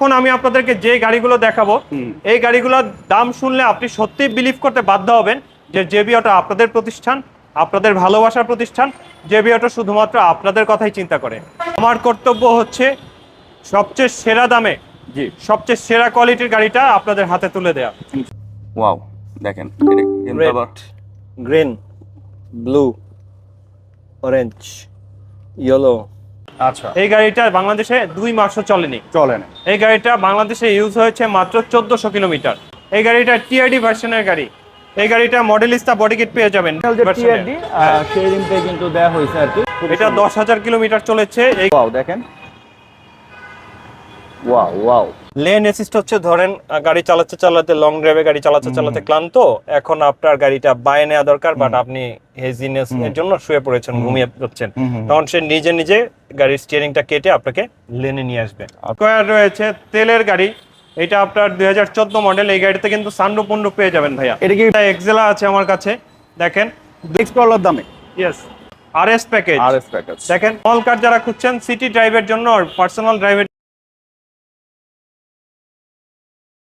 এখন আমি আপনাদেরকে যে গাড়িগুলো দেখাবো এই গাড়িগুলোর দাম শুনলে আপনি সত্যি বিলিভ করতে বাধ্য হবেন যে জেবি অটো আপনাদের প্রতিষ্ঠান আপনাদের ভালোবাসার প্রতিষ্ঠান। জেবি অটো শুধুমাত্র আপনাদের কথাই চিন্তা করে। আমার কর্তব্য হচ্ছে সবচেয়ে সেরা দামে জি। সবচেয়ে সেরা কোয়ালিটির গাড়িটা আপনাদের হাতে তুলে দেয়া। ওয়াও দেখেন গ্রিন ব্লু অরেঞ্জ ইয়েলো আচ্ছা। এই গাড়িটা বাংলাদেশে দুই মাসও চলেনি। চলে না। এই গাড়িটা বাংলাদেশে ইউজ হয়েছে মাত্র চোদ্দশো কিলোমিটার। এই গাড়িটা টিআরডি ভার্সনের গাড়ি। এই গাড়িটা মডেলিস্তা বডি কিট পেয়ে যাবেন যে version এ। টিআরডি। সেই রিমতে কিন্তু দেয়া হয়েছে আর কি। এটা দশ হাজার কিলোমিটার চলেছে। এই দেখেন। ওয়াও ওয়াও লেন অ্যাসিস্ট হচ্ছে ধরেন গাড়ি চালাতে চালাতে লং ড্রাইভে গাড়ি চালাতে চালাতে ক্লান্ত এখন আপনার গাড়িটা বায়ে নেওয়া দরকার বাট আপনি হেজিনেস এর জন্য শুয়ে পড়েছেন ঘুমিয়ে যাচ্ছেন। তখন সে নিজে নিজে গাড়ির স্টিয়ারিংটা কেটে আপনাকে লেনে নিয়ে আসবে। স্কোয়ার রয়েছে তেলের গাড়ি। এটা আপনার দুই হাজার চোদ্দ মডেল এই গাড়িতে কিন্তু সানরূপ পণ্য পেয়ে যাবেন ভাইয়া। এটা কি এক্সেলা আছে আমার কাছে দেখেন। এক্সপ্লোরার দামে? ইয়েস আর এস প্যাকেজ আরএস প্যাকেজ দেখেন স্মল কার যারা খুঁজছেন সিটি ড্রাইভের জন্য পার্সোনাল ড্রাইভের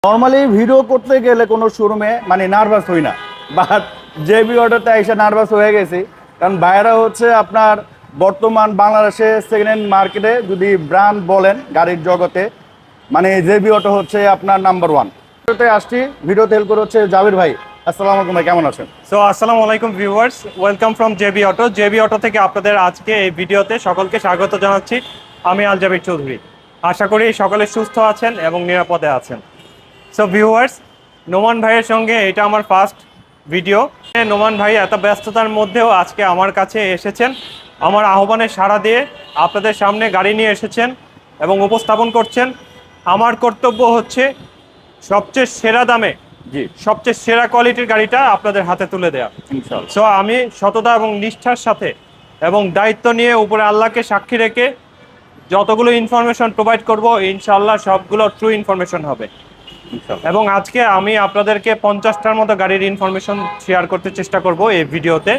নর্মালি ভিডিও করতে গেলে কোনো শোরুমে মানে নার্ভাস হই না। বাট জেবি অর্ডারটা এসে নার্ভাস হয়ে গেছি, কারণ বাইরে হচ্ছে আপনার বর্তমান বাংলাদেশে সেকেন্ড হ্যান্ড মার্কেটে যদি ব্র্যান্ড বলেন গাড়ির জগতে মানে জেবি অটো হচ্ছে আপনার নাম্বার ওয়ান ভিডিওতে আসছি ভিডিওতে হেল্প করে হচ্ছে জাবির ভাই। আসসালামু আলাইকুম ভাই, কেমন আছেন? সো আসসালামু আলাইকুম viewers welcome from JB auto JB auto থেকে আপনাদের আজকে এই ভিডিওতে সকলকে স্বাগত জানাচ্ছি। আমি আলজাবির চৌধুরী। আশা করি সকলে সুস্থ আছেন এবং নিরাপদে আছেন। সো ভিউয়ার্স নোমান ভাইয়ের সঙ্গে এটা আমার ফার্স্ট ভিডিও নোমান ভাই এত ব্যস্ততার মধ্যেও আজকে আমার কাছে এসেছেন। আমার আহ্বানে সাড়া দিয়ে আপনাদের সামনে গাড়ি নিয়ে এসেছেন এবং উপস্থাপন করছেন। আমার কর্তব্য হচ্ছে সবচেয়ে সেরা দামে জি। সবচেয়ে সেরা কোয়ালিটির গাড়িটা আপনাদের হাতে তুলে দেয়া। ইনশাল্লাহ সো আমি সততা এবং নিষ্ঠার সাথে এবং দায়িত্ব নিয়ে উপরে আল্লাহকে সাক্ষী রেখে যতগুলো ইনফরমেশন প্রোভাইড করব ইনশাল্লাহ সবগুলো ট্রু ইনফরমেশন হবে। এবং আজকে আমি আপনাদেরকে পঞ্চাশটার মতো গাড়ির ইনফরমেশন শেয়ার করতে চেষ্টা করব এই ভিডিওতে।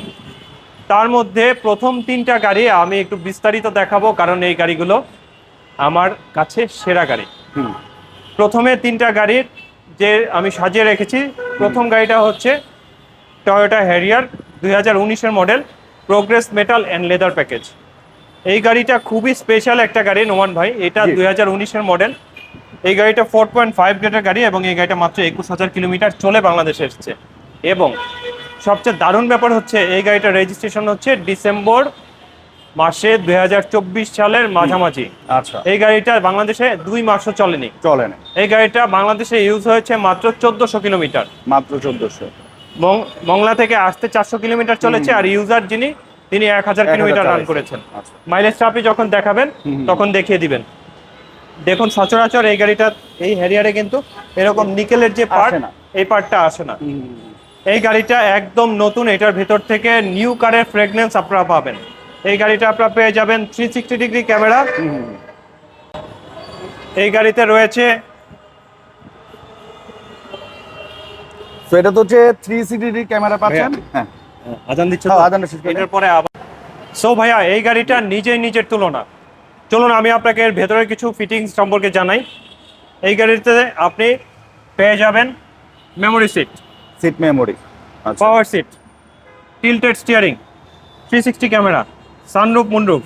তার মধ্যে প্রথম তিনটা গাড়ি আমি একটু বিস্তারিত দেখাবো কারণ এই গাড়িগুলো আমার কাছে সেরা গাড়ি। প্রথমে তিনটা গাড়ির যে আমি সাজিয়ে রেখেছি। প্রথম গাড়িটা হচ্ছে টয়োটা হ্যারিয়ার দুই হাজার উনিশের model progress metal and leather package এই গাড়িটা খুবই স্পেশাল একটা গাড়ি নোমান ভাই। এটা। দুই হাজার উনিশের মডেল এই গাড়িটা ফোর পয়েন্ট ফাইভ গ্রেডের গাড়ি এবং এই গাড়িটা মাত্র একুশ হাজার কিলোমিটার চলে বাংলাদেশে এসেছে। এবং সবচেয়ে দারুণ ব্যাপার হচ্ছে এই গাড়িটার রেজিস্ট্রেশন হচ্ছে ডিসেম্বর মাসে দুই হাজার চব্বিশ সালের মাঝামাঝি। আচ্ছা। এই গাড়িটা বাংলাদেশে দুই মাসও চলেনি। চলে না। এই গাড়িটা বাংলাদেশে ইউজ হয়েছে মাত্র চোদ্দশো কিলোমিটার। মাত্র চোদ্দশো। মংলা থেকে আসতে চারশো কিলোমিটার চলেছে আর ইউজার যিনি তিনি এক হাজার কিলোমিটার রান করেছেন। আচ্ছা। মাইলেজটা আপনি যখন দেখাবেন তখন দেখিয়ে দিবেন। দেখুন সচরাচর এই গাড়িটা এই হ্যারিয়ারে কিন্তু এরকম নিকেলের যে পার্ট এই পার্টটা আসে না। এই গাড়িটা একদম নতুন এটার ভেতর থেকে নিউ কারের ফ্রেগনেন্স আপনারা পাবেন। এই গাড়িটা আপনারা পেয়ে যাবেন থ্রি সিক্সটি ডিগ্রি ক্যামেরা এই গাড়িতে রয়েছে তো এটা তো হচ্ছে থ্রি সিক্সটি ক্যামেরা পাচ্ছেন হ্যাঁ। আজান দিচ্ছে হ্যাঁ, করে এটার পরে আবার সো ভাইয়া এই গাড়িটা নিজেই নিজের তুলনা। চলুন আমি আপনাকে এর ভেতরের কিছু ফিটিংস সম্পর্কে জানাই। এই গাড়িতে আপনি পেয়ে যাবেন memory seat seat memory power seat tilted steering three sixty camera sunroof moonroof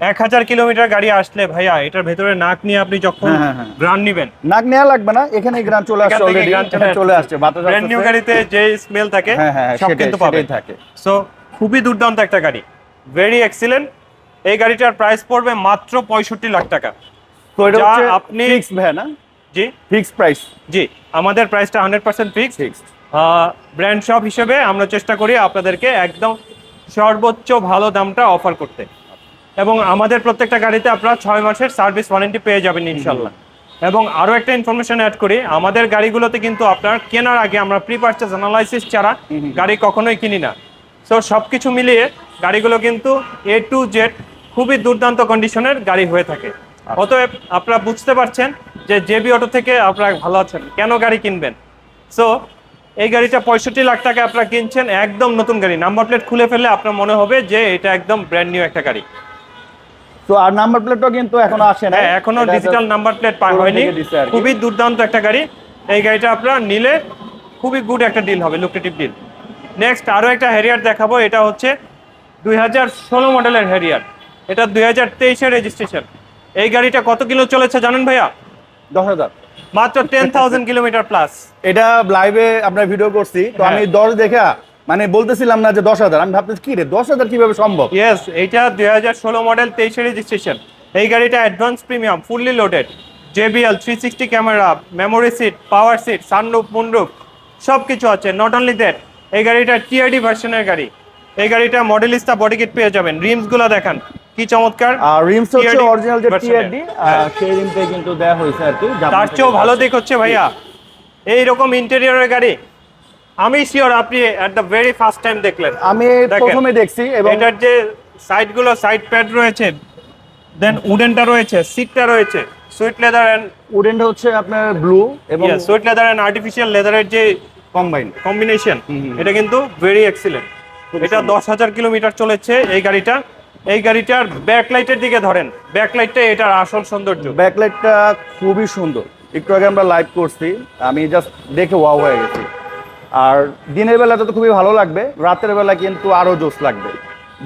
এক হাজার কিলোমিটার গাড়ি আসলে ভাইয়া এটার ভেতরে নাক নিয়ে আপনি যখন হ্যাঁ, হ্যাঁ, হ্যাঁ। গ্রান নিবেন। নাক নেওয়া লাগবে না এখানে গ্রান চলে আসছে অলরেডি চলে আসছে। ব্র্যান্ড নিউ গাড়িতে যে স্মেল থাকে হ্যাঁ হ্যাঁ হ্যাঁ, সব কিন্তু সেটাই থাকে। সো খুবই দুর্দান্ত একটা গাড়ি। ভেরি এক্সিলেন্ট এই গাড়িটার প্রাইস পড়বে মাত্র পঁয়ষট্টি লাখ টাকা। তো এটা যা আপনি ফিক্স না? জি। ফিক্স প্রাইস জি আমাদের প্রাইসটা hundred percent fix brand shop হিসেবে আমরা চেষ্টা করি আপনাদেরকে একদম সর্বোচ্চ ভালো দামটা অফার করতে। এবং আমাদের প্রত্যেকটা গাড়িতে আপনারা ছয় মাসের সার্ভিস ওয়ারেন্টি পেয়ে যাবেন ইনশাল্লাহ এবং আরও একটা ইনফরমেশন অ্যাড করি আমাদের গাড়িগুলোতে কিন্তু আপনার কেনার আগে আমরা প্রি পারচেস অ্যানালাইসিস ছাড়া গাড়ি কখনোই কিনি না। সো সব কিছু মিলিয়ে গাড়িগুলো কিন্তু এ টু জেড খুবই দুর্দান্ত কন্ডিশনের গাড়ি হয়ে থাকে। অতএব আপনারা বুঝতে পারছেন যে জেবি অটো থেকে আপনারা ভালো আছেন। কেন গাড়ি কিনবেন? সো এই গাড়িটা পঁয়ষট্টি লাখ টাকা আপনারা কিনছেন একদম নতুন গাড়ি। নাম্বার প্লেট খুলে ফেলে আপনার মনে হবে যে এটা একদম ব্র্যান্ড নিউ একটা গাড়ি। তো আর নাম্বার প্লেটও কিন্তু এখনও আসে না হ্যাঁ এখনও ডিজিটাল নাম্বার প্লেট পার পুরো হয়নি। খুবই দুর্দান্ত একটা গাড়ি। এই গাড়িটা আপনারা নিলে খুবই গুড একটা ডিল হবে লুক্রেটিভ ডিল নেক্সট আরও একটা হ্যারিয়ার দেখাবো। এটা হচ্ছে দুই হাজার ষোলো মডেলের হ্যারিয়ার এটা দুই হাজার তেইশের রেজিস্ট্রেশন এই গাড়িটা কত কিলো চলেছে জানেন ভাইয়া? দশ হাজার। মাত্র টেন থাউজেন্ড কিলোমিটার প্লাস এটা লাইভে আমরা ভিডিও করছি। তো হ্যাঁ। আমি দশ দেখা মানে বলতেছিলাম না যে দশ হাজার। আমি ভাবতেছি কি রে দশ হাজার কীভাবে সম্ভব? ইয়েস এইটা দুই হাজার ষোলো মডেল তেইশে রেজিস্ট্রেশন এই গাড়িটা advance premium fully loaded JBL three sixty camera memory seat power seat sunroof moonroof সব কিছু আছে। নট অনলি দ্যাট এই গাড়িটা টিআরডি ভার্সনের গাড়ি। এই গাড়িটা মডেলিস্টা বডি কিট পেয়ে যাবেন। রিমসগুলো দেখান। কি চমৎকার? আর রিমস হচ্ছে অরিজিনাল যে টিআরডি। সেই রিমতে কিন্তু দেয়া হয়েছে আর কি তার চেয়েও ভালো দিক হচ্ছে ভাইয়া। এইরকম ইন্টেরিয়রের গাড়ি আমি শিওর আপনি at the very first time দেখলেন। আমি প্রথমে দেখছি এবং এটার যে সাইডগুলো সাইড প্যাড রয়েছে দেন উডেনটা রয়েছে সিটটা রয়েছে সুইট লেদার এন্ড উডেনটা হচ্ছে আপনার ব্লু এবং সুইট লেদার এন্ড আর্টিফিশিয়াল লেদারের যে কম্বাইন কম্বিনেশন। এটা কিন্তু ভেরি এক্সিলেন্ট এটা দশ হাজার কিলোমিটার চলেছে এই গাড়িটা। এই গাড়িটার ব্যাকলাইটের দিকে ধরেন। ব্যাকলাইটটা এটার আসল সৌন্দর্য। ব্যাকলাইটটা খুবই সুন্দর। একটু আগে আমরা লাইভ করছি। আমি জাস্ট দেখে ওয়াও হয়ে গেছি। আর দিনের বেলাতে তো খুবই ভালো লাগবে। রাতের বেলা কিন্তু আরও জোস লাগবে।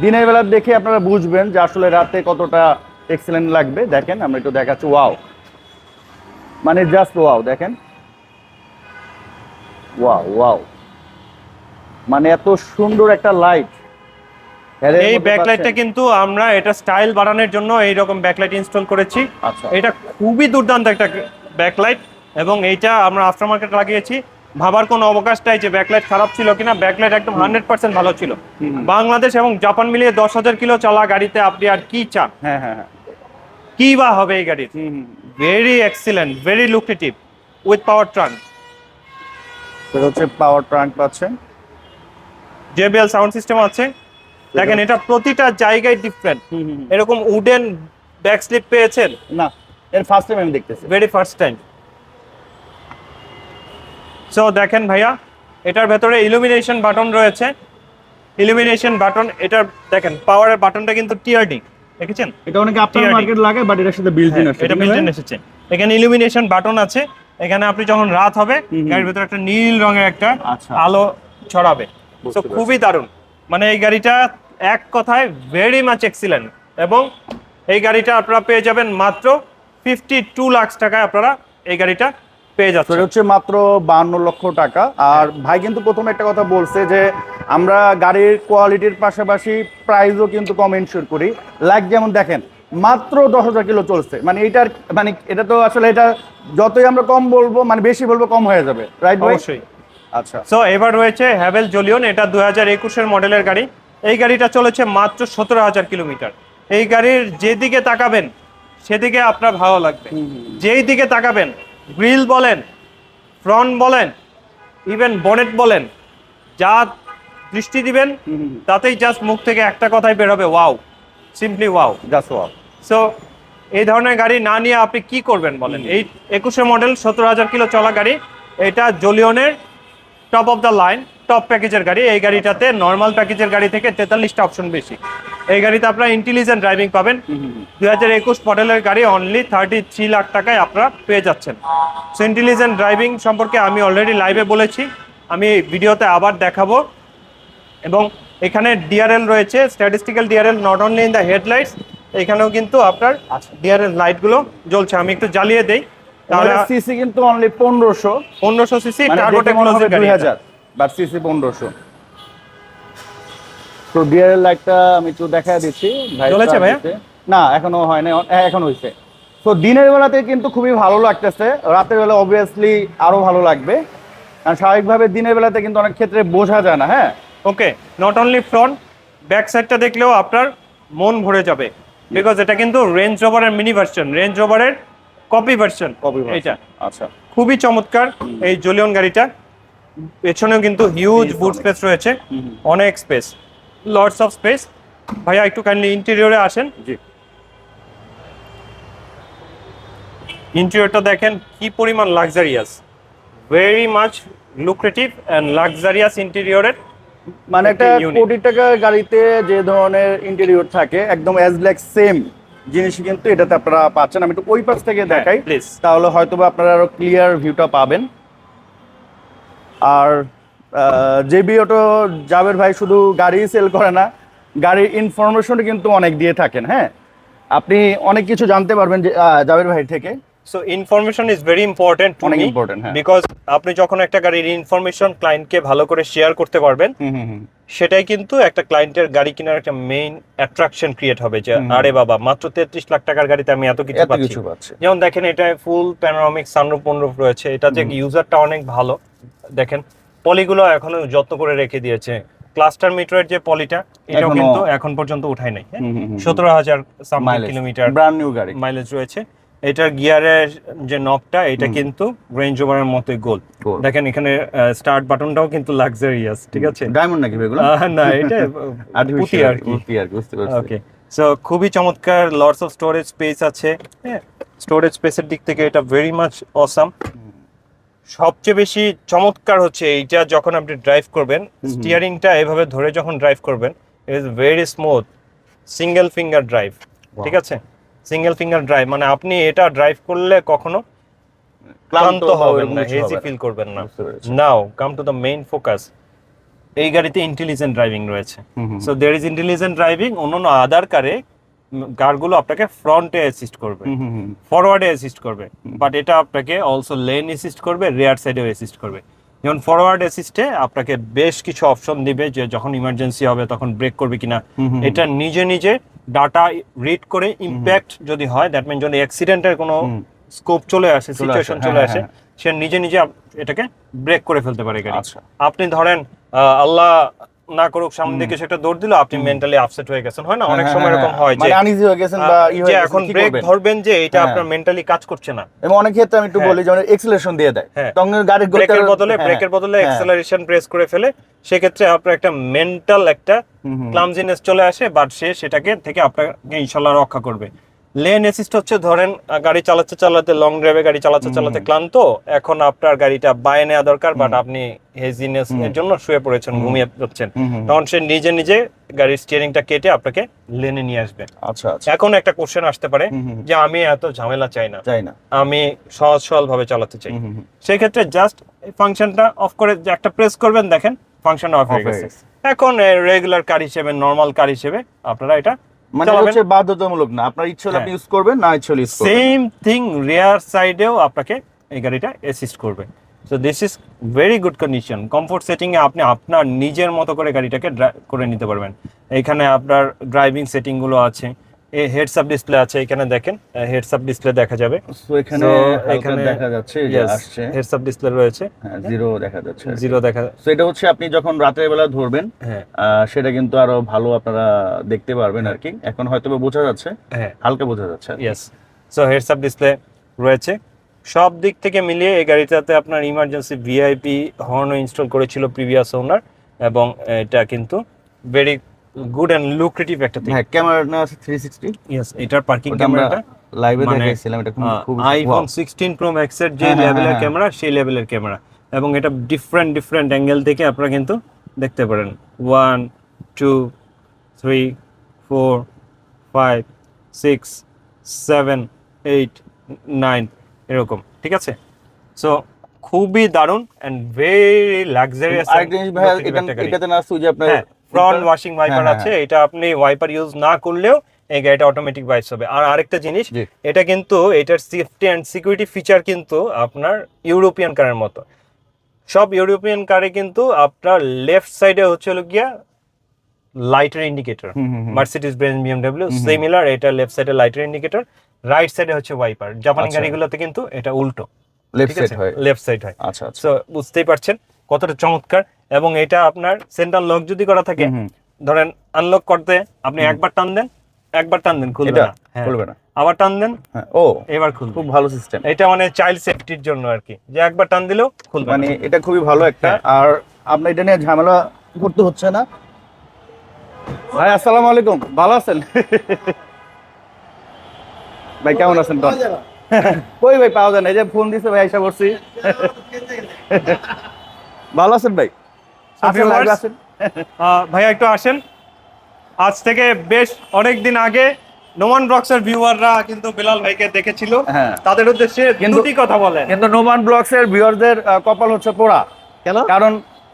দিনের বেলা দেখে আপনারা বুঝবেন যে আসলে রাতে কতটা এক্সেলেন্ট লাগবে। দেখেন, আমরা একটু দেখাচ্ছি ওয়াও মানে জাস্ট ওয়াও দেখেন। ওয়াও ওয়াও মানে এত সুন্দর একটা লাইট এই ব্যাকলাইটটা কিন্তু আমরা এটা স্টাইল বাড়ানোর জন্য এইরকম ব্যাকলাইট ইনস্টল করেছি। আচ্ছা। এটা খুবই দুর্দান্ত একটা ব্যাকলাইট এবং এইটা আমরা আফটার মার্কেট লাগিয়েছি। ভাবার কোনো অবকাশ নাই যে ব্যাকলাইট খারাপ ছিল কিনা। ব্যাকলাইট একদম হান্ড্রেড পার্সেন্ট ভালো ছিল। বাংলাদেশ এবং জাপান মিলিয়ে দশ হাজার কিলো চলা গাড়িতে আপনি আর কি চান? হ্যাঁ হ্যাঁ হ্যাঁ। কি বা হবে এই গাড়ির। Very excellent very lucrative with power trunk হচ্ছে পাওয়ার ট্রাঙ্ক পাচ্ছেন। জেবিএল সাউন্ড সিস্টেম আছে। দেখেন এটা প্রতিটা জায়গায় ডিফারেন্ট। এরকম উডেন ব্যাক স্লিপ পেয়েছেন? না এর ফার্স্ট টাইম আমি দেখতেছি। ভেরি ফার্স্ট টাইম সো দেখেন ভাইয়া এটার ভেতরে ইলুমিনেশন বাটন রয়েছে। ইলুমিনেশন বাটন এটার দেখেন পাওয়ারের বাটনটা কিন্তু টিআরডি দেখেছেন? এটা অনেকে TRD মার্কেট লাগে বাট এটার সাথে বিল্ট ইন আছে হ্যাঁ, এটা বিল্ট এসেছে। এখানে ইলুমিনেশন বাটন আছে। এখানে আপনি যখন রাত হবে। গাড়ির ভেতরে একটা নীল রঙের একটা আচ্ছা। আলো ছড়াবে। তো খুবই দারুণ। মানে এই গাড়িটা এক কথায় ভেরি মাচ এক্সিলেন্ট এবং এই গাড়িটা আপনারা পেয়ে যাবেন মাত্র ফিফটি টু লাখ টাকায় আপনারা এই গাড়িটা পেয়ে তো যাচ্ছেন। এটা হচ্ছে মাত্র বান্ন লক্ষ টাকা। আর ভাই কিন্তু প্রথমে একটা কথা বলছে যে আমরা গাড়ির কোয়ালিটির পাশাপাশি প্রাইসও কিন্তু কম ইনশিওর করি। লাইক যেমন দেখেন মাত্র দশ হাজার কিলো চলছে। মানে এটার মানে এটা তো আসলে এটা যতই আমরা কম বলব মানে বেশি বলব কম হয়ে যাবে। রাইট অবশ্যই। আচ্ছা। সো এবার রয়েছে হ্যাভেল জলিয়ন এটা দু হাজার একুশের মডেলের গাড়ি। এই গাড়িটা চলেছে মাত্র সতেরো হাজার কিলোমিটার। এই গাড়ির যেদিকে তাকাবেন সেদিকে আপনার ভালো লাগবে। যেই দিকে তাকাবেন গ্রিল বলেন ফ্রন্ট বলেন ইভেন বনেট বলেন যা দৃষ্টি দিবেন তাতেই জাস্ট মুখ থেকে একটা কথাই বের হবে wow simply wow just wow so এই ধরনের গাড়ি না নিয়ে আপনি কি করবেন বলেন? এই একুশে মডেল সতেরো হাজার কিলো চলা গাড়ি এটা জলিয়নের top of the line top প্যাকেজের গাড়ি। এই গাড়িটাতে নর্মাল প্যাকেজের গাড়ি থেকে তেতাল্লিশটা অপশন বেশি। এই গাড়িতে আপনারা ইন্টেলিজেন্ট ড্রাইভিং পাবেন। দুই হাজার একুশ মডেলের গাড়ি অনলি থার্টি থ্রি লাখ টাকায় আপনারা পেয়ে যাচ্ছেন। সো ইন্টেলিজেন্ট ড্রাইভিং সম্পর্কে আমি অলরেডি লাইভে বলেছি। আমি ভিডিওতে আবার দেখাবো। এবং এখানে ডিআরএল রয়েছে। Statistical DRL not only in the headlights এখানেও কিন্তু আপনার। ডিআরএল লাইটগুলো জ্বলছে। আমি একটু জ্বালিয়ে দেই। তাহলে সিসি কিন্তু অনলি পনেরোশো। পনেরোশো সিসি মানে মনে গাড়ি দুই হাজার বাট সিসি পনেরোশো। তো ডিআরএল লাইটটা আমি একটু দেখা দিচ্ছি ভাই start ভাইয়া? না এখনও হয় না হ্যাঁ, এখন হয়েছে তো দিনের বেলাতে কিন্তু খুবই ভালো লাগতেছে রাতের বেলা অবভিয়াসলি আরও ভালো লাগবে। কারণ স্বাভাবিকভাবে দিনের বেলাতে কিন্তু অনেক ক্ষেত্রে বোঝা যায় না হ্যাঁ? Okay not only front back সাইডটা দেখলেও আপনার মন ভরে যাবে। বিকজ এটা কিন্তু রেঞ্জ রোভারের মিনি ভার্সন রেঞ্জ রোভারের কপি ভার্সন এটা আচ্ছা। খুবই চমৎকার এই জলিয়ন গাড়িটা। পেছনেও কিন্তু হিউজ বুট স্পেস রয়েছে। অনেক স্পেস লর্ডস অফ স্পেস ভাইয়া একটু কাইন্ডলি ইন্টেরিয়রে আসেন। জি। ইন্টেরিয়রটা দেখেন কি পরিমাণ luxurious very much lucrative and luxurious ইন্টেরিয়রের মানে একটা। কোটি টাকার গাড়িতে যে ধরনের ইন্টেরিয়র থাকে একদম অ্যাজ লাইক সেম জিনিস কিন্তু এটাতে আপনারা পাচ্ছেন। আমি একটু ওই পাশ থেকে দেখাই। প্লিজ তাহলে হয়তো বা আপনারা আরও ক্লিয়ার ভিউটা পাবেন। আর জেবি অটো জাবের ভাই শুধু গাড়ি সেল করে না গাড়ির ইনফরমেশন কিন্তু অনেক দিয়ে থাকেন হ্যাঁ? আপনি অনেক কিছু জানতে পারবেন যে জাবের ভাই থেকে। So information is very important to me হ্যাঁ। বিকজ আপনি যখন একটা গাড়ির ইনফরমেশন ক্লায়েন্টকে ভালো করে শেয়ার করতে পারবেন সেটাই কিন্তু একটা ক্লায়েন্টের গাড়ি কেনার একটা মেইন অ্যাট্রাকশন ক্রিয়েট হবে যে আরে বাবা মাত্র তেত্রিশ লাখ টাকার গাড়িতে আমি এত কিছু পাচ্ছি। যেমন দেখেন এটা ফুল প্যানোরামিক সানরুফ পনরুফ রয়েছে। এটা যে ইউজারটা অনেক ভালো। দেখেন পলিগুলো এখনও যত্ন করে রেখে দিয়েছে। ক্লাস্টার মিটারের যে পলিটা এটাও কিন্তু এখন পর্যন্ত উঠায় নাই সতেরো হাজার কিলোমিটার ব্র্যান্ড নিউ গাড়ি। মাইলেজ রয়েছে। এটার গিয়ারের যে নবটা এটা কিন্তু রেঞ্জ ওভারের মতোই গোল দেখেন এখানে স্টার্ট বাটনটাও কিন্তু লাক্সারিয়াস ঠিক আছে? ডায়মন্ড নাকি এগুলো? না এটা পুঁতি আর কি। পুঁতি আর বুঝতে পারছি। ওকে সো খুবই চমৎকার লটস অফ স্টোরেজ স্পেস আছে। হ্যাঁ স্টোরেজ স্পেসের দিক থেকে এটা ভেরি মাচ অসাম সবচেয়ে বেশি চমৎকার হচ্ছে এইটা যখন আপনি ড্রাইভ করবেন স্টিয়ারিংটা এভাবে ধরে যখন ড্রাইভ করবেন it is very smooth single finger drive ঠিক আছে? সিঙ্গেল ফিঙ্গার ড্রাইভ মানে আপনি এটা ড্রাইভ করলে কখনো ক্লান্ত হবেন না হেজি ফিল করবেন না। Now come to the main focus এই গাড়িতে ইন্টেলিজেন্ট ড্রাইভিং রয়েছে। So there is intelligent driving অন্যান্য আদার কারে কারগুলো আপনাকে ফ্রন্টে অ্যাসিস্ট করবে। ফরওয়ার্ডে অ্যাসিস্ট করবে। বাট এটা আপনাকে অলসো লেন অ্যাসিস্ট করবে রেয়ার সাইডেও অ্যাসিস্ট করবে। যেমন ফরওয়ার্ড অ্যাসিস্টে আপনাকে বেশ কিছু অপশন দিবে যে যখন ইমার্জেন্সি হবে তখন ব্রেক করবে কিনা। এটা নিজে নিজে ডাটা রিড করে ইম্প্যাক্ট যদি হয় দ্যাট মিন যদি অ্যাক্সিডেন্টের কোনো স্কোপ চলে আসে সিচুয়েশন চলে হ্যাঁ, আসে হ্যাঁ, সে নিজে নিজে এটাকে ব্রেক করে ফেলতে পারে গাড়ি। আচ্ছা। আপনি ধরেন আল্লাহ না করুক সামনে দিকে সে একটা দৌড় দিল আপনি মেন্টালি আপসেট হয়ে গেছেন হয় না অনেক হ্যাঁ, সময় হ্যাঁ, এরকম হ্যাঁ। হয় যে মানে আনইজি হয়ে গেছেন বা ই হয়ে এখন ব্রেক ধরবেন যে এটা হ্যাঁ। আপনার মেন্টালি কাজ করছে না এবং অনেক ক্ষেত্রে আমি একটু হ্যাঁ। বলি যেমন এক্সেলেশন দিয়ে দেয় হ্যাঁ। তখন গাড়ির ব্রেকের বদলে হ্যাঁ, ব্রেকের বদলে হ্যাঁ। অ্যাক্সেলারেশন প্রেস করে ফেলে সেক্ষেত্রে আপনার একটা মেন্টাল একটা। ক্লামজিনেস চলে আসে বাট সে সেটাকে থেকে আপনাকে ইনশাল্লাহ রক্ষা করবে লেন অ্যাসিস্ট হচ্ছে ধরেন গাড়ি চালাতে চালাতে লং ড্রাইভে গাড়ি চালাতে চালাতে ক্লান্ত এখন আপনার গাড়িটা বায়ে নেওয়া দরকার বাট আপনি হেজিনেস এর জন্য শুয়ে পড়েছেন ঘুমিয়ে যাচ্ছেন। তখন সে নিজে নিজে গাড়ির স্টিয়ারিংটা কেটে আপনাকে লেনে নিয়ে আসবে। আচ্ছা আচ্ছা। এখন একটা কোশ্চেন আসতে পারে। যে আমি এত ঝামেলা চাই না। চাই না। আমি সহজ সরল ভাবে চালাতে চাই। সেই ক্ষেত্রে জাস্ট ফাংশনটা অফ করে একটা প্রেস করবেন দেখেন ফাংশনটা অফ হয়ে গেছে। এখন রেগুলার কার হিসেবে নর্মাল কার হিসেবে আপনারা এটা মানে হচ্ছে বাধ্যতামূলক না। আপনার ইচ্ছে হলে হ্যাঁ। আপনি ইউজ করবেন না ইচ্ছে হলে সেম থিং রেয়ার সাইডেও আপনাকে এই গাড়িটা অ্যাসিস্ট করবে। So this is very good condition comfort setting এ আপনি আপনার নিজের মতো করে গাড়িটাকে করে নিতে পারবেন। এখানে আপনার ড্রাইভিং সেটিংগুলো আছে। এই হেডস আপ ডিসপ্লে আছে এখানে দেখেন হেডস আপ ডিসপ্লে দেখা যাবে। এখানে এখানে দেখা যাচ্ছে যে আসছে। হেডস আপ ডিসপ্লে রয়েছে। হ্যাঁ জিরো দেখা যাচ্ছে জিরো দেখা তো এটা হচ্ছে আপনি যখন রাতের বেলা ধরবেন হ্যাঁ। সেটা কিন্তু আরও ভালো আপনারা দেখতে পারবেন আর কি। এখন হয়তো বোঝা যাচ্ছে হ্যাঁ। হালকা বোঝা যাচ্ছে yes so heads up display রয়েছে। সব দিক থেকে মিলিয়ে এই গাড়িটাতে আপনার ইমার্জেন্সি ভিআইপি হর্নও ইনস্টল করেছিল প্রিভিয়াস ওনার এবং এটা কিন্তু ভেরি গুড এন্ড লুক্রেটিভ একটা থিং হ্যাঁ ক্যামেরা না আছে থ্রি সিক্সটি ইয়েস এটার পার্কিং ক্যামেরাটা লাইভে দেখাইছিলাম এটা খুব আইফোন সিক্সটিন প্রো ম্যাক্সের যে হ্যাঁ, হ্যাঁ, লেভেলের হ্যাঁ। ক্যামেরা সেই লেভেলের ক্যামেরা এবং এটা ডিফারেন্ট ডিফারেন্ট অ্যাঙ্গেল থেকে আপনারা কিন্তু দেখতে পারেন। One two three four five six seven eight nine এরকম ঠিক আছে? সো খুবই দারুণ অ্যান্ড ভেরি লাক্সারিয়াস আরেকটা ভাই এটা- এটাতে না যে আপনার হ্যাঁ। ফ্রন্ট ওয়াশিং ওয়াইপার হ্যাঁ, আছে এটা আপনি ওয়াইপার ইউজ না করলেও এই গাড়িটা অটোমেটিক ওয়াইস হবে। আর আরেকটা জিনিস এটা কিন্তু এটার সেফটি অ্যান্ড সিকিউরিটি ফিচার কিন্তু আপনার ইউরোপিয়ান কারের মতো। সব ইউরোপিয়ান কারে কিন্তু আপনার লেফট সাইডে হচ্ছে হলো গিয়া লাইটের indicator. Mercedes Benz BMW similar এটা লেফট সাইডে লাইটের ইন্ডিকেটর রাইট সাইডে হচ্ছে ওয়াইপার জাপানি আচ্ছা। গাড়িগুলোতে কিন্তু এটা উল্টো। লেফট সাইড হয়। লেফট সাইড হয়। আচ্ছা আচ্ছা। সো বুঝতেই পারছেন কতটা চমৎকার। এবং এটা আপনার সেন্ট্রাল লক যদি করা থাকে। ধরেন আনলক করতে আপনি একবার টান দেন একবার টান দেন খুলবে না। হ্যাঁ। খুলবে না। আবার টান দেন হ্যাঁ ও এবার খুলবে। খুব ভালো সিস্টেম এটা মানে চাইল্ড সেফটির জন্য আর কি। যে একবার টান দিলেও খুলবে মানে এটা খুবই ভালো একটা। হ্যাঁ। আর আপনার এটা নিয়ে ঝামেলা করতে হচ্ছে না। ভাই আসসালামু আলাইকুম। ভালো আছেন? ভাই কেমন আছেন কোন? কই ভাই পাওয়া যায় না। এই যে ফোন দিছে ভাই আইসা করছি ভালো আছেন ভাই? ভাইয়া একটু আসেন। আজ থেকে বেশ অনেক দিন আগে নোমান ব্লগসের ভিউয়াররা কিন্তু বিলাল ভাইকে দেখেছিল। হ্যাঁ। তাদের উদ্দেশ্যে দুটি কথা বলেন। কিন্তু নোমান ব্লগস এর ভিউয়ারদের কপাল হচ্ছে পোড়া। কেন? কারণ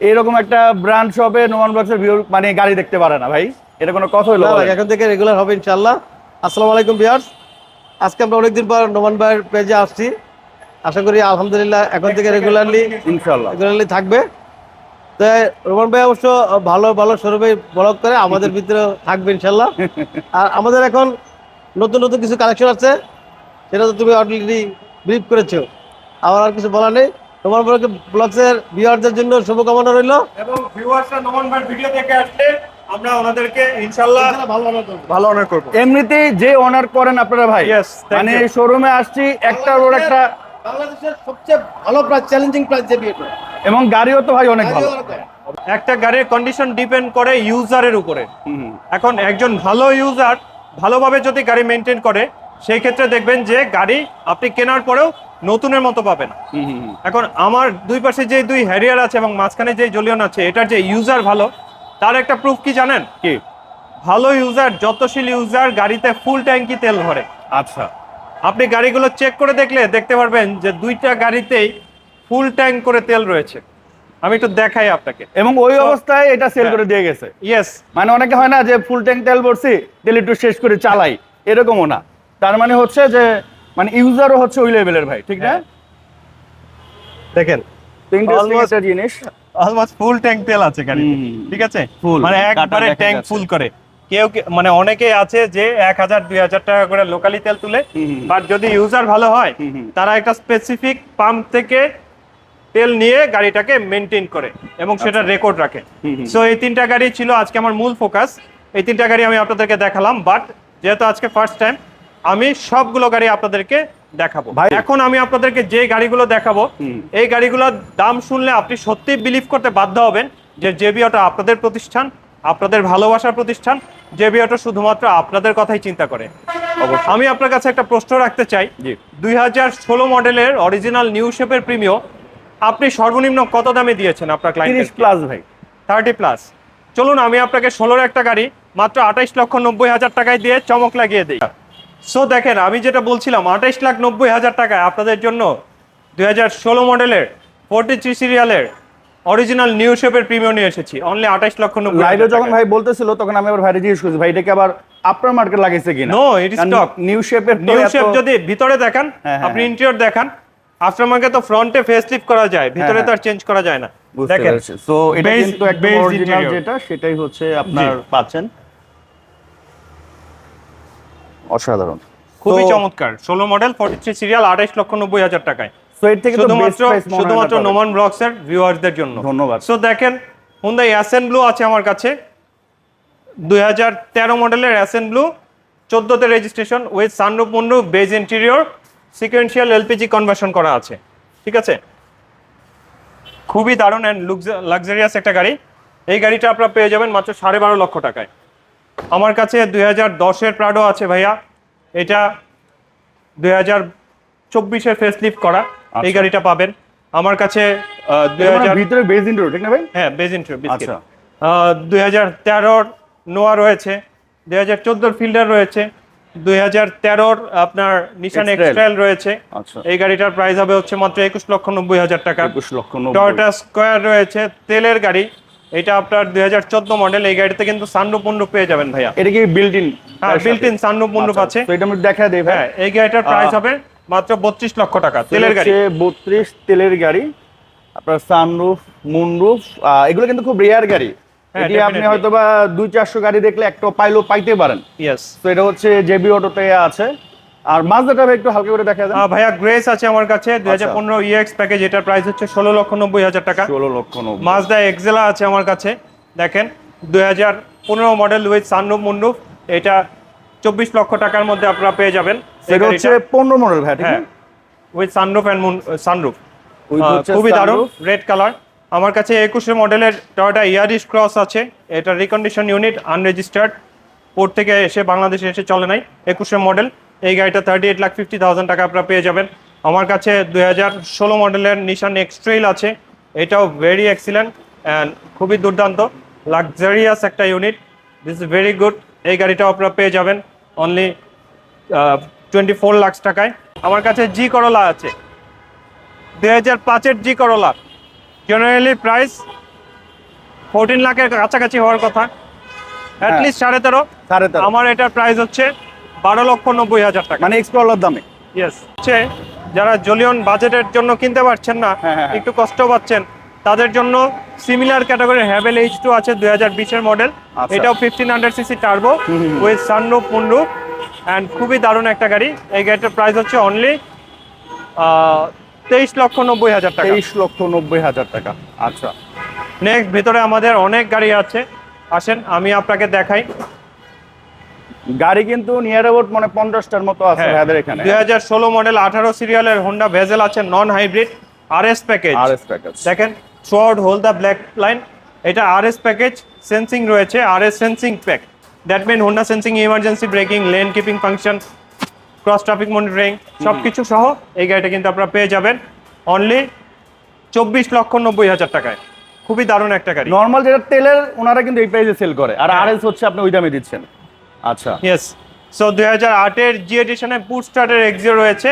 এরকম একটা ব্র্যান্ড শপে নোমান ব্লগস এর ভিউ মানে গাড়ি দেখতে পারে না ভাই। এটা কোনো কথা হলো না, এখন থেকে রেগুলার হবে ইনশাল্লাহ আসসালামু আলাইকুম বিয়ার্স আজকে আমরা অনেকদিন পর নোমান ভাইয়ের পেজে আসছি। আশা করি আলহামদুলিল্লাহ এখন থেকে রেগুলারলি ইনশাল্লাহ রেগুলারলি থাকবে। তো রোমান ভাই অবশ্য ভালো ভালো শোরুমে ব্লগ করে আমাদের ভিতরে থাকবে ইনশাল্লাহ আর আমাদের এখন নতুন নতুন কিছু কালেকশন আছে সেটা তো তুমি অলরেডি ব্রিফ করেছ। আমার আর কিছু বলার নেই। তোমার ব্লগসের ভিউয়ারদের জন্য শুভকামনা রইল। এবং ভিউয়ার্সরা নোমান ভাইয়ের ভিডিও দেখে আসলে আমরা ওনাদেরকে ইনশাল্লাহ ভালো ভালো করব। ভালো অনার করব। এমনিতেই যে অনার করেন আপনারা ভাই মানে শোরুমে আসছি একটার ওর একটা বাংলাদেশের সবচেয়ে ভালো প্রাইস চ্যালেঞ্জিং প্রাইস যে এবং গাড়িও তো ভাই অনেক ভালো। একটা গাড়ির কন্ডিশন ডিপেন্ড করে ইউজারের উপরে। এখন একজন ভালো ইউজার ভালোভাবে যদি গাড়ি মেনটেন করে সেই ক্ষেত্রে দেখবেন যে গাড়ি আপনি কেনার পরেও নতুনের মতো পাবেন। এখন আমার দুই পাশে যে দুই হ্যারিয়ার আছে এবং মাঝখানে যে জলিয়ন আছে এটার যে ইউজার ভালো তার একটা প্রুফ কি জানেন? কি? ভালো ইউজার যতশীল ইউজার গাড়িতে ফুল ট্যাঙ্কি তেল ভরে। আচ্ছা। আপনি গাড়িগুলো চেক করে দেখলে দেখতে পারবেন যে দুইটা গাড়িতেই ফুল ট্যাঙ্ক করে তেল রয়েছে। আমি একটু দেখাই আপনাকে। এবং ওই অবস্থায় এটা সেল হ্যাঁ। করে দিয়ে গেছে। ইয়েস মানে অনেকে হয় না যে ফুল ট্যাঙ্ক তেল ভরছি তেল একটু শেষ করে চালাই। এরকমও না। তার মানে হচ্ছে যে মানে ইউজারও হচ্ছে ওই লেভেলের ভাই ঠিক না? হ্যাঁ। দেখেন জিনিস। অলমোস্ট ফুল ট্যাঙ্ক তেল আছে গাড়িতে ঠিক আছে? মানে একবারে ট্যাঙ্ক ফুল করে। কেউ মানে অনেকে আছে যে এক হাজার দুই হাজার টাকা করে লোকালি তেল তুলে। বাট যদি ইউজার ভালো হয়। তারা একটা স্পেসিফিক পাম্প থেকে তেল নিয়ে গাড়িটাকে মেনটেন করে এবং সেটা রেকর্ড রাখে আচ্ছা। হুম। সো এই তিনটা গাড়ি ছিল আজকে আমার মূল ফোকাস এই তিনটা গাড়ি আমি আপনাদেরকে দেখালাম বাট যেহেতু আজকে ফার্স্ট টাইম আমি সবগুলো গাড়ি আপনাদেরকে দেখাবো ভাই- এখন আমি আপনাদেরকে যে গাড়িগুলো দেখাবো এই গাড়িগুলোর দাম শুনলে আপনি সত্যি বিলিভ করতে বাধ্য হবেন যে জেবি অটো আপনাদের প্রতিষ্ঠান আপনাদের ভালোবাসার প্রতিষ্ঠান জেবি অটো শুধুমাত্র আপনাদের কথাই চিন্তা করে। অবশ্যই। আমি আপনার কাছে একটা প্রশ্ন রাখতে চাই। দুই হাজার ষোলো মডেলের অরিজিনাল নিউ শেপের প্রিমিও আপনি সর্বনিম্ন কত দামে দিয়েছেন আপনার ক্লায়েন্ট প্লাস ভাই। থার্টি প্লাস চলুন আমি আপনাকে ষোলোর একটা গাড়ি মাত্র আঠাইশ লক্ষ নব্বই হাজার টাকায় দিয়ে চমক লাগিয়ে দিই। সো দেখেন আমি যেটা বলছিলাম আঠাইশ লাখ নব্বই হাজার টাকায় আপনাদের জন্য দুই হাজার ষোলো মডেলের ফোরটি থ্রি সিরিয়ালের অরিজিনাল নিউ শেপের প্রিমিয়াম নিয়ে এসেছি। অনলি আঠাইশ লক্ষ নব্বই লাইভে যখন ভাই বলতেছিল তখন আমি আবার ভাইরে জিজ্ঞেস করছি ভাই এটাকে আবার আপনার মার্কেট লাগিয়েছে কিনা? No, it is stock. New শেপের নিউ শেপ যদি ভিতরে দেখান হ্যাঁ, হ্যাঁ, আপনি। ইন্টেরিয়র দেখান আফটার মার্কে তো ফ্রন্টে ফেস লিফট করা যায় ভিতরে হ্যাঁ, তো আর চেঞ্জ করা যায় না। দেখেন সো এটা কিন্তু একদম অরিজিনাল যেটা সেটাই হচ্ছে আপনার পাচ্ছেন। অসাধারণ। খুবই চমৎকার। ষোলো মডেল ফোর্টি থ্রি সিরিয়াল আঠাইশ লক্ষ নব্বই হাজার টাকায়। সো এর থেকে তো শুধুমাত্র শুধুমাত্র নোমান ব্লগস এর ভিউয়ারদের জন্য। ধন্যবাদ। সো দেখেন হুন্দাই অ্যাসেন ব্লু আছে আমার কাছে। দুই হাজার তেরো মডেলের অ্যাসেন ব্লু চোদ্দোতে রেজিস্ট্রেশন উইথ সানরুপ মুন্ডু beige interior sequential LPG conversion করা আছে। ঠিক আছে? খুবই দারুণ অ্যান্ড লাক্সারিয়াস একটা গাড়ি। এই গাড়িটা আপনারা পেয়ে যাবেন মাত্র সাড়ে বারো লক্ষ টাকায়। আমার কাছে দুই হাজার দশের প্রাডো আছে ভাইয়া। এটা দুই হাজার চব্বিশের ফেস লিফট করা। এই আচ্ছা। গাড়িটা পাবেন। আমার কাছে ভিতরে বেজ ইন্টারো ঠিক না ভাই? হ্যাঁ বেজ ইন্টার আচ্ছা। দুই হাজার তেরোর নোয়া রয়েছে দুই হাজার চোদ্দোর ফিল্ডার রয়েছে দুই হাজার তেরোর আপনার নিশান এক্সট্রাইল রয়েছে। আচ্ছা। এই গাড়িটার প্রাইস হবে হচ্ছে মাত্র একুশ লক্ষ নব্বই হাজার টাকা। একুশ লক্ষ। টয়োটা স্কোয়ার রয়েছে তেলের গাড়ি। এটা আপনার দুই হাজার চোদ্দ মডেল এই গাড়িতে কিন্তু সানরুপ মুন্ডুপ পেয়ে যাবেন ভাইয়া। এটা কি বিল্ট ইন হ্যাঁ বিল্ট ইন সানরুপ মুন্ডুপ আছে এটা দেখা ভাই। হ্যাঁ এই গাড়িটার প্রাইস হবে মাত্র বত্রিশ লক্ষ টাকা তেলের গাড়ি। বত্রিশ তেলের গাড়ি আপনার সানরুফ মুনরুফ এগুলো কিন্তু খুব রেয়ার গাড়ি। হ্যাঁ, এটি আপনি. হয়তো বা দুই চারশো গাড়ি দেখলে একটা পাইলেও পাইতে পারেন। ইয়েস তো এটা হচ্ছে জেবি অটোতে আছে। আর মাঝদাটা একটু হালকা করে দেখা যায় ভাইয়া গ্রেস আছে আমার কাছে দুই হাজার আচ্ছা। পনেরো ইএক্স প্যাকেজ এটার প্রাইস হচ্ছে ষোলো লক্ষ নব্বই হাজার টাকা। ষোলো লক্ষ নব্বই। মাজদা এক্সেলা আছে আমার কাছে দেখেন দুই হাজার পনেরো মডেল উইথ সানরুফ মুন্ডুফ এটা চব্বিশ লক্ষ টাকার মধ্যে আপনারা পেয়ে যাবেন। এটা হচ্ছে পনেরো মডেল ভাই ঠিক হ্যাঁ। উইথ সানরুফ অ্যান্ড সানরুফ খুবই দারুণ রেড কালার আমার কাছে একুশে মডেলের টয়োটা ইয়ারিস ক্রস আছে। এটা রিকন্ডিশন ইউনিট আনরেজিস্টার্ড পোর্ট থেকে এসে বাংলাদেশে এসে চলে নাই একুশে মডেল এই গাড়িটা thirty eight lakh fifty thousand টাকা আপনারা পেয়ে যাবেন। আমার কাছে দুই হাজার ষোলো মডেলের নিশান এক্সট্রেইল আছে। এটাও ভেরি এক্সিলেন্ট অ্যান্ড খুবই দুর্দান্ত লাক্সারিয়াস একটা unit this is very good এই গাড়িটাও আপনারা পেয়ে যাবেন। অনলি টোয়েন্টি ফোর লাখ টাকায়। আমার কাছে জি করলা আছে। দুই হাজার পাঁচের জি করলা। জেনারেলি প্রাইস ফোরটিন লাখের কাছাকাছি হওয়ার কথা। অ্যাটলিস্ট সাড়ে তেরো। সাড়ে তেরো। আমার এটার প্রাইস হচ্ছে বারো লক্ষ নব্বই হাজার টাকা। মানে এক্সপ্লোরার দামে। ইয়েস হচ্ছে যারা জলিয়ন বাজেটের জন্য কিনতে পারছেন না হ্যাঁ, হ্যাঁ, হ্যাঁ। একটু কষ্ট পাচ্ছেন তাদের জন্য সিমিলার ক্যাটাগরির হ্যাভেল এইচ টু আছে দুই হাজার বিশের মডেল আচ্ছা। এটাও fifteen hundred CC turbo. With sunroof moonroof and খুবই দারুণ একটা গাড়ি। এই গাড়িটার প্রাইস হচ্ছে অনলি তেইশ লক্ষ নব্বই হাজার টাকা। তেইশ লক্ষ নব্বই হাজার টাকা। আচ্ছা। নেক্সট ভেতরে আমাদের অনেক গাড়ি আছে। আসেন আমি আপনাকে দেখাই। গাড়ি কিন্তু নিয়ার অ্যাবাউট মানে পঞ্চাশটার মতো আছে হ্যাঁ। ভাইদের এখানে। দুই হাজার ষোলো মডেল আঠারো সিরিয়ালের হোন্ডা ভেজেল আছে non hybrid R S package R S package দেখেন out hole the black line এটা আর এস প্যাকেজ সেন্সিং রয়েছে R S sensing pack that mean Honda sensing emergency braking lane keeping function cross traffic monitoring সব কিছু সহ এই গাড়িটা কিন্তু আপনারা পেয়ে যাবেন অনলি চব্বিশ লক্ষ নব্বই হাজার টাকায়। খুবই দারুণ একটা গাড়ি। নর্মাল যেটা তেলের ওনারা কিন্তু এই প্রাইসে সেল করে। আর হ্যাঁ। আর এস হচ্ছে আপনি ওই দামে দিচ্ছেন। আচ্ছা। ইয়েস সো দুই হাজার আটের জি এডিশনে পুট স্টার্টের এক্সিও রয়েছে।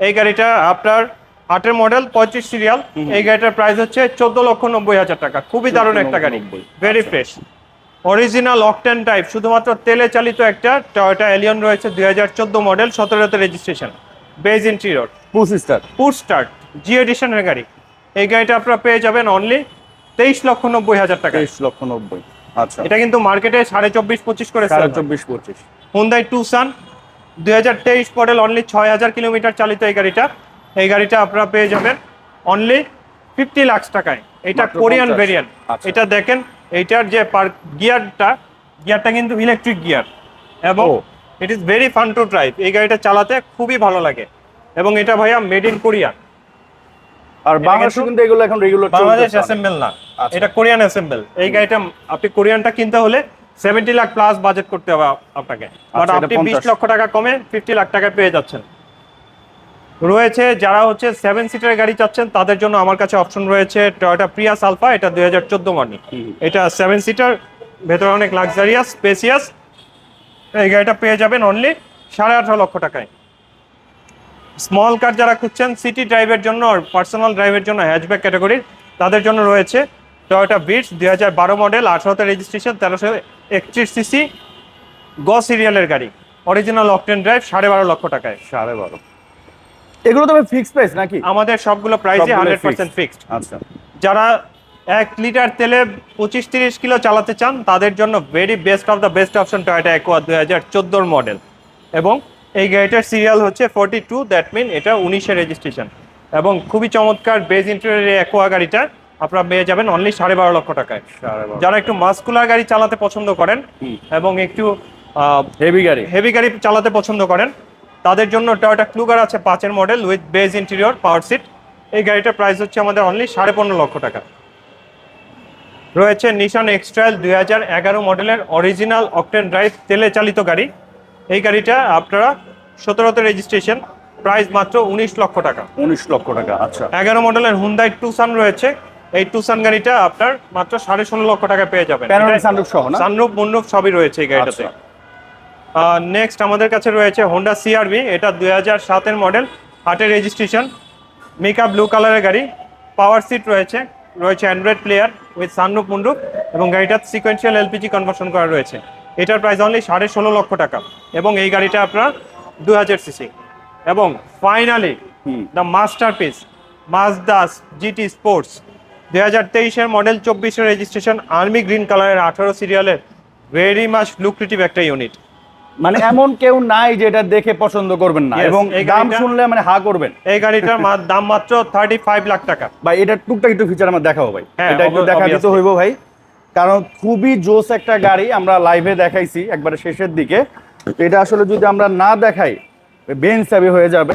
এই গাড়িটা আপনার আটের মডেল পঁয়ত্রিশ সিরিয়াল এই গাড়িটার প্রাইস হচ্ছে চোদ্দ লক্ষ নব্বই হাজার টাকা। খুবই দারুণ একটা গাড়ি। 14,90,000 very fresh original octane type শুধুমাত্র তেলে চালিত একটা টয়োটা এলিয়ন রয়েছে দুই হাজার চোদ্দ model সতেরোতে registration beige interior two sister put start G এডিশনের গাড়ি। এই গাড়িটা আপনারা পেয়ে যাবেন অনলি তেইশ লক্ষ নব্বই হাজার টাকা তেইশ লক্ষ নব্বই। আচ্ছা। এটা কিন্তু মার্কেটে সাড়ে চব্বিশ পঁচিশ করে সাড়ে চব্বিশ পঁচিশ। হুন্দাই টুসান দুই হাজার তেইশ মডেল অনলি ছয় হাজার কিলোমিটার চালিত এই গাড়িটা। এই গাড়িটা আপনারা পেয়ে যাবেন অনলি ফিফটি লাখ টাকায়। এটা কোরিয়ান 50 ভেরিয়েন্ট আচ্ছা। এটা দেখেন এইটার যে গিয়ারটা গিয়ারটা কিন্তু ইলেকট্রিক গিয়ার এবং it is very fun to drive এই গাড়িটা চালাতে খুবই ভালো লাগে। এবং এটা ভাইয়া মেড ইন কোরিয়া আর বাংলাদেশে কিন্তু কিন্তু এগুলো এখন রেগুলার বাংলাদেশ অ্যাসেম্বল না। আচ্ছা। এটা কোরিয়ান অ্যাসেম্বল এই গাড়িটা আপনি কোরিয়ানটা কিনতে হলে সেভেন্টি লাখ প্লাস বাজেট করতে হবে আপনাকে। বাট আচ্ছা, আপনি বিশ লক্ষ টাকা কমে ফিফটি লাখ টাকা পেয়ে যাচ্ছেন। রয়েছে যারা হচ্ছে সেভেন সিটার গাড়ি চাচ্ছেন, তাদের জন্য আমার কাছে অপশন রয়েছে টয়োটা প্রিয়াস আলফা এটা দুই হাজার চোদ্দ মডেল এটা সেভেন সিটার ভেতরে অনেক লাক্সারিয়াস স্পেসিয়াস এই গাড়িটা পেয়ে যাবেন অনলি সাড়ে আঠারো লক্ষ টাকায়। স্মল কার যারা খুঁজছেন সিটি ড্রাইভের জন্য পার্সোনাল ড্রাইভের জন্য হ্যাচব্যাক ক্যাটাগরির তাদের জন্য রয়েছে টয়োটা বিটস দুই হাজার বারো মডেল আঠারোতে রেজিস্ট্রেশন তেরোশো একত্রিশ সিসি গ সিরিয়ালের গাড়ি। অরিজিনাল অকটেন ড্রাইভ সাড়ে বারো লক্ষ টাকায়। সাড়ে বারো। এগুলো তো ফিক্স প্রাইস নাকি? আমাদের সবগুলো প্রাইসই সবগুলোই হান্ড্রেড fixed। পার্সেন্ট ফিক্সড আচ্ছা। যারা এক লিটার তেলে পঁচিশ তিরিশ কিলো চালাতে চান তাদের জন্য very best of the best option Toyota Aqua দুই হাজার চোদ্দোর মডেল এবং এই গাড়িটার সিরিয়াল হচ্ছে ফোর্টি টু দ্যাট মিন এটা উনিশে রেজিস্ট্রেশন এবং খুবই চমৎকার বেজ ইন্টেরিয়র অ্যাকোয়া গাড়িটা আপনারা পেয়ে যাবেন অনলি সাড়ে বারো লক্ষ টাকায়। যারা একটু মাস্কুলার গাড়ি চালাতে পছন্দ করেন এবং একটু হেভি গাড়ি। হেভি গাড়ি চালাতে পছন্দ করেন তাদের জন্য টয়োটা ক্লুগার আছে পাঁচের model with beige interior power seat এই গাড়িটার প্রাইস হচ্ছে আমাদের অনলি সাড়ে পনেরো লক্ষ টাকা। রয়েছে নিশান এক্সট্রাইল দুই হাজার এগারো মডেলের অরিজিনাল অকটেন ড্রাইভ তেলে চালিত গাড়ি। এই গাড়িটা আপনারা সতেরোতে রেজিস্ট্রেশন প্রাইস মাত্র উনিশ লক্ষ টাকা। উনিশ লক্ষ টাকা আচ্ছা। এগারো মডেলের হুন্দাই টুসান রয়েছে। এই টুসান গাড়িটা আপনার মাত্র সাড়ে ষোলো লক্ষ টাকা পেয়ে যাবেন। সানরুফ সহ না? সানরুফ সবই রয়েছে এই গাড়িটাতে। আচ্ছা। নেক্সট আমাদের কাছে রয়েছে হোন্ডা সিআরবি এটা দুই হাজার সাতের মডেল আটের রেজিস্ট্রেশন মেকা ব্লু কালারের গাড়ি পাওয়ার সিট রয়েছে রয়েছে android player with sunroof moonroof এবং গাড়িটার সিকোয়েন্সিয়াল এলপিজি কনভার্সন করা রয়েছে। এটার প্রাইস অনলি সাড়ে ষোলো লক্ষ টাকা এবং এই গাড়িটা আপনার দু হাজার সিসি এবং finally the masterpiece Mazda's GT sports দুই হাজার তেইশের মডেল চব্বিশের রেজিস্ট্রেশন আর্মি গ্রিন কালারের আঠারো সিরিয়ালের ভেরি মাচ লুক্রেটিভ একটা ইউনিট মানে এমন কেউ নাই যে এটা দেখে পছন্দ করবেন না। এবং দাম শুনলে মানে হা করবেন। এই গাড়িটার দাম মাত্র থার্টি ফাইভ লাখ টাকা। ভাই এটা টুকটাক একটু ফিচার আমরা দেখাবো ভাই। হ্যাঁ, এটা একটু দেখা দিতে. হইব ভাই। কারণ খুবই জোস একটা গাড়ি আমরা লাইভে দেখাইছি একবারে শেষের দিকে। এটা আসলে যদি আমরা না দেখাই বেঞ্চ চাবি হয়ে যাবে।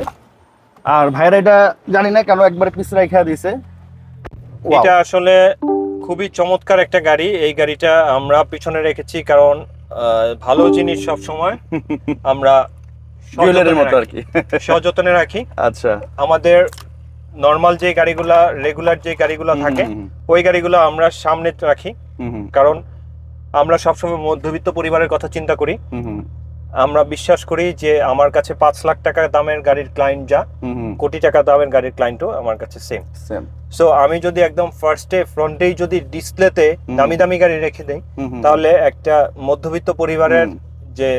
আর ভাইরা এটা জানি না কেন একবারে পিস রাইখা দিছে। এটা আসলে খুবই চমৎকার একটা গাড়ি। এই গাড়িটা আমরা পিছনে রেখেছি কারণ ভালো জিনিস সব সময় আমরা জুয়েলারির মতো আর কি। সযত্নে রাখি। আচ্ছা। আমাদের নর্মাল যে গাড়িগুলা রেগুলার যে গাড়িগুলো থাকে ওই গাড়িগুলো আমরা সামনে রাখি। কারণ আমরা সবসময় মধ্যবিত্ত পরিবারের কথা চিন্তা করি। আমরা বিশ্বাস করি যে আমার কাছে পাঁচ লাখ টাকা দামের গাড়ির ক্লায়েন্ট যা কোটি টাকা দামের গাড়ির ক্লায়েন্টও আমার কাছে সেম সেম সো আমি যদি একদম ফার্স্টে ফ্রন্টেই যদি ডিসপ্লেতে। দামি দামি গাড়ি রেখে দেই তাহলে একটা মধ্যবিত্ত পরিবারের যে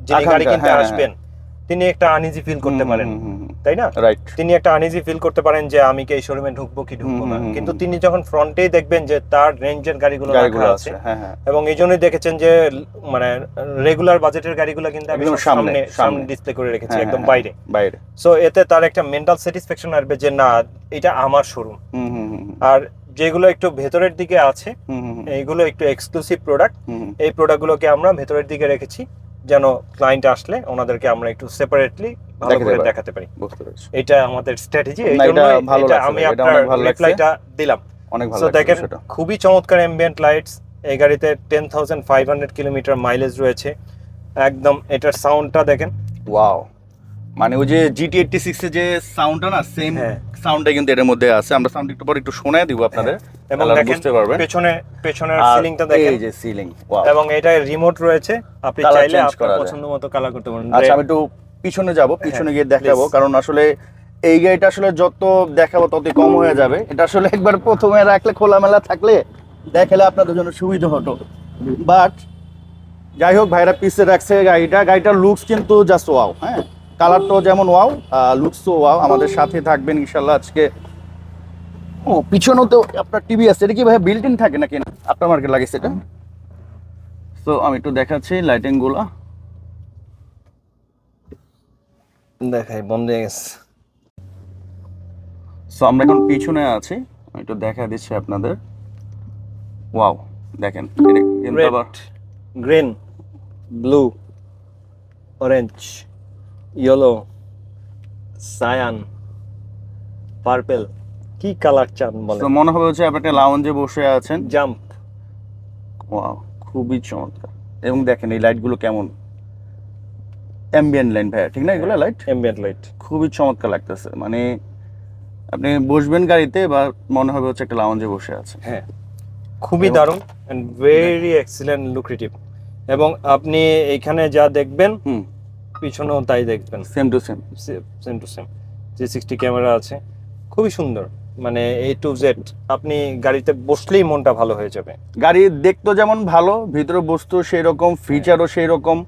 যে যিনি গাড়ি কিনতে হ্যাঁ, আসবেন তিনি একটা আনইজি ফিল করতে পারেন তাই না? রাইট তিনি একটা আনইজি ফিল করতে পারেন যে আমি কি এই শোরুমে ঢুকবো কি ঢুকবো না। কিন্তু তিনি যখন ফ্রন্টেই দেখবেন যে তার রেঞ্জের গাড়িগুলো রাখা আছে হ্যাঁ হ্যাঁ। এবং এই জন্যই দেখেছেন যে মানে রেগুলার বাজেটের গাড়িগুলো কিন্তু একদম সামনে, সামনে। ডিসপ্লে করে রেখেছি হ্যাঁ, একদম বাইরে। বাইরে। সো এতে তার একটা মেন্টাল স্যাটিসফ্যাকশন আসবে যে না এটা আমার শোরুম আর যেগুলো একটু ভেতরের দিকে আছে এইগুলো একটু এক্সক্লুসিভ প্রোডাক্ট। এই প্রোডাক্টগুলোকে আমরা ভেতরের দিকে রেখেছি। যেন ক্লায়েন্ট আসলে ওনাদেরকে আমরা একটু সেপারেটলি ভালো দেখাতে করে পারি। দেখাতে পারি। বুঝতে পেরেছি। এটা আমাদের স্ট্র্যাটেজি এই জন্য এটা আমি আপনার রিপ্লাইটা দিলাম। অনেক ভালো দেখেন খুবই চমৎকার এম্বিয়েন্ট লাইটস এই গাড়িতে ten thousand five hundred kilometre mileage রয়েছে। একদম এটার সাউন্ডটা দেখেন। ওয়াও মানে ওই যে জিটি এইটটি সিক্স এর যে সাউন্ডটা না সেম হ্যাঁ। সাউন্ডটা কিন্তু এটার মধ্যে আছে। আমরা সাউন্ড একটু পর একটু শোনায় দিব আপনাদের এবং তাহলে বুঝতে পারবেন। পেছনে পেছনের সিলিংটা দেখেন। এই যে সিলিং ওয়াও এবং এটা রিমোট রয়েছে। আপনি চাইলে আপনার পছন্দ মতো কালার করতে পারেন। আচ্ছা আমি একটু পিছনে যাব পিছনে গিয়ে দেখাবো. কারণ আসলে এই গাড়িটা আসলে যত দেখাবো ততই কম হয়ে যাবে। এটা আসলে একবার প্রথমে রাখলে খোলামেলা থাকলে দেখালে আপনাদের জন্য সুবিধা হতো। বাট যাই হোক ভাইরা পিছে রাখছে গাড়িটা। গাড়িটার লুকস কিন্তু জাস্ট ওয়াও হ্যাঁ। কালারটাও যেমন ওয়াও লুকসও ওয়াও। আমাদের সাথে থাকবেন ইনশাল্লাহ আজকে। ও পিছনেও তো আপনার টিভি আছে। এটা কি ভাই বিল্ট ইন থাকে নাকি? না আপনার মার্কেট লাগিয়েছে এটা? তো আমি একটু দেখাচ্ছি লাইটিংগুলা। দেখাই বন্ধ হয়ে গেছে। সো আমরা এখন পিছনে আছি। আমি একটু দেখা দিচ্ছি আপনাদের। ওয়াও দেখেন green blue orange yellow cyan purple কি কালার চান বলে তো মনে হবে হচ্ছে আপনি একটা লাউঞ্জে বসে আছেন। জাম্প ওয়াও খুবই চমৎকার। এবং দেখেন এই লাইটগুলো কেমন। অ্যাম্বিয়েন্ট লাইট ভাইয়া ঠিক না এগুলো লাইট অ্যাম্বিয়েন্ট লাইট খুবই চমৎকার লাগতেছে। মানে আপনি বসবেন গাড়িতে বা মনে হবে হচ্ছে একটা লাউঞ্জে বসে আছে হ্যাঁ খুবই দারুণ এন্ড ভেরি এক্সিলেন্ট লুক্রেটিভ এবং আপনি এখানে যা দেখবেন হুম। পিছনেও তাই দেখবেন। Same to same same to same three sixty camera আছে। খুবই সুন্দর। মানে এ টু জেড আপনি গাড়িতে বসলেই মনটা ভালো হয়ে যাবে। গাড়ি দেখতে যেমন ভালো ভিতরে বস্তু সেই রকম ফিচারও সেই রকম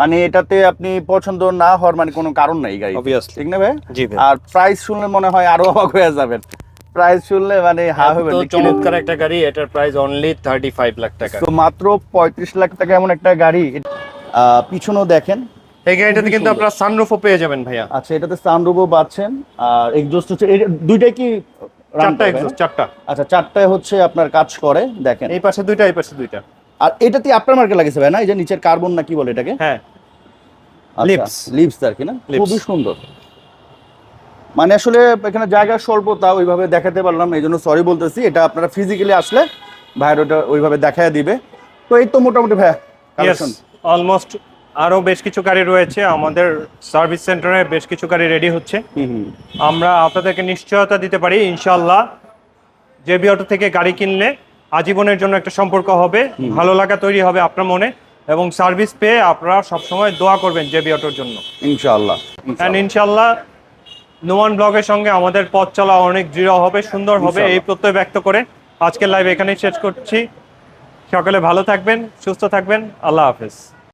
মানে এটাতে আপনি পছন্দ না হওয়ার মানে কোনো কারণ নাই গাড়ি অবভিয়াসলি ঠিক না ভাই? আর প্রাইস শুনলে মনে হয় আরও অবাক হয়ে যাবেন। প্রাইস শুনলে মানে হা হবে তো চমৎকার একটা গাড়ি এটার price only thirty five lakh টাকা। তো মাত্র পঁয়ত্রিশ লাখ টাকা এমন একটা গাড়ি। পিছনেও দেখেন এই গাড়িটাতে কিন্তু আপনারা সানরুফও পেয়ে যাবেন ভাইয়া। আচ্ছা এটাতে সানরুফও পাচ্ছেন। আর এক্সজস্ট হচ্ছে দুইটাই কি চারটা করে, এক্সস্ট চারটা। আচ্ছা চারটায় হচ্ছে আপনার কাজ করে দেখেন। এই পাশে দুইটা এই পাশে দুইটা। আর এটাতে আপনার মার্কে লাগেছে ভাই না? এই যে নিচের কার্বন না কি বলে এটাকে? হ্যাঁ। আচ্ছা, Lips. লিপস আর কি না. খুবই সুন্দর। মানে আসলে এখানে জায়গা স্বল্পতা ওইভাবে দেখাতে পারলাম এই জন্য সরি বলতেছি। এটা আপনারা ফিজিক্যালি আসলে ভাইয়ের ওটা ওইভাবে দেখায় দিবে। তো এই তো মোটামুটি ভাইয়া অলমোস্ট আরও বেশ কিছু গাড়ি রয়েছে আমাদের সার্ভিস সেন্টারে বেশ কিছু গাড়ি রেডি হচ্ছে। আমরা আপনাদেরকে নিশ্চয়তা দিতে পারি ইনশাল্লাহ জেবি অটো থেকে গাড়ি কিনলে আজীবনের জন্য একটা সম্পর্ক হবে ভালো লাগা তৈরি হবে আপনার মনে এবং সার্ভিস পেয়ে আপনারা সবসময় দোয়া করবেন জেবি অটোর জন্য। ইনশাআল্লাহ অ্যান্ড ইনশাল্লাহ নোমান ব্লগের সঙ্গে আমাদের পথ চলা অনেক দৃঢ় হবে সুন্দর হবে এই। প্রত্যয় ব্যক্ত করে আজকের লাইভ এখানেই শেষ করছি। সকলে ভালো থাকবেন সুস্থ থাকবেন আল্লাহ হাফেজ।